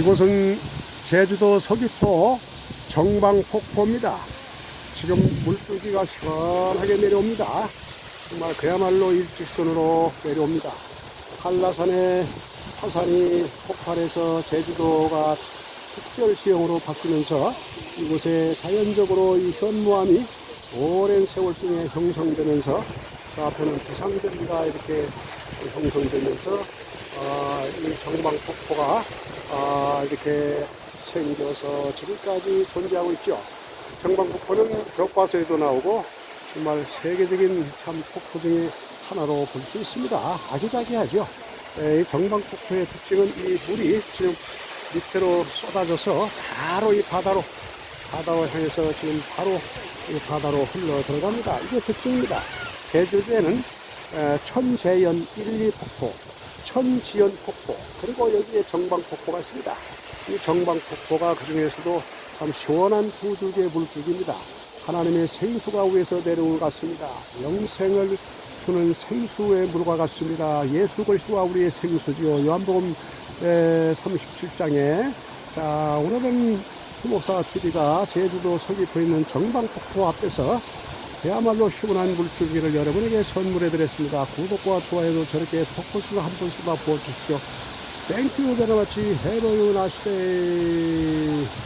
이곳은 제주도 서귀포 정방폭포입니다. 지금 물줄기가 시원하게 내려옵니다. 정말 그야말로 일직선으로 내려옵니다. 한라산의 화산이 폭발해서 제주도가 특별시형으로 바뀌면서 이곳에 자연적으로 이 현무암이 오랜 세월 동에 형성되면서 저 앞에는 주상들이가 이렇게 형성되면서 아, 이 정방폭포가 아, 이렇게 생겨서 지금까지 존재하고 있죠. 정방폭포는 교과서에도 나오고 정말 세계적인 참 폭포 중에 하나로 볼 수 있습니다. 아기자기하죠. 에, 이 정방폭포의 특징은 이 물이 지금 밑으로 쏟아져서 바로 이 바다로 바다로 향해서 지금 바로 이 바다로 흘러 들어갑니다. 이게 특징입니다. 제주도에는 에, 천재연 1, 2 폭포, 천지연 폭포, 그리고 여기에 정방 폭포가 있습니다. 이 정방 폭포가 그 중에서도 참 시원한 두 줄기의 물줄기입니다. 하나님의 생수가 위에서 내려온 것 같습니다. 영생을 주는 생수의 물과 같습니다. 예수 그리스도가 우리의 생수지요. 요한복음 37장에 자 오늘은 주목사 TV가 제주도 서귀포에 있는 정방폭포 앞에서 그야말로 시원한 물줄기를 여러분에게 선물해 드렸습니다. 구독과 좋아요도 저렇게 폭포수를 한 번씩 다 부어주십시오. Have a nice day.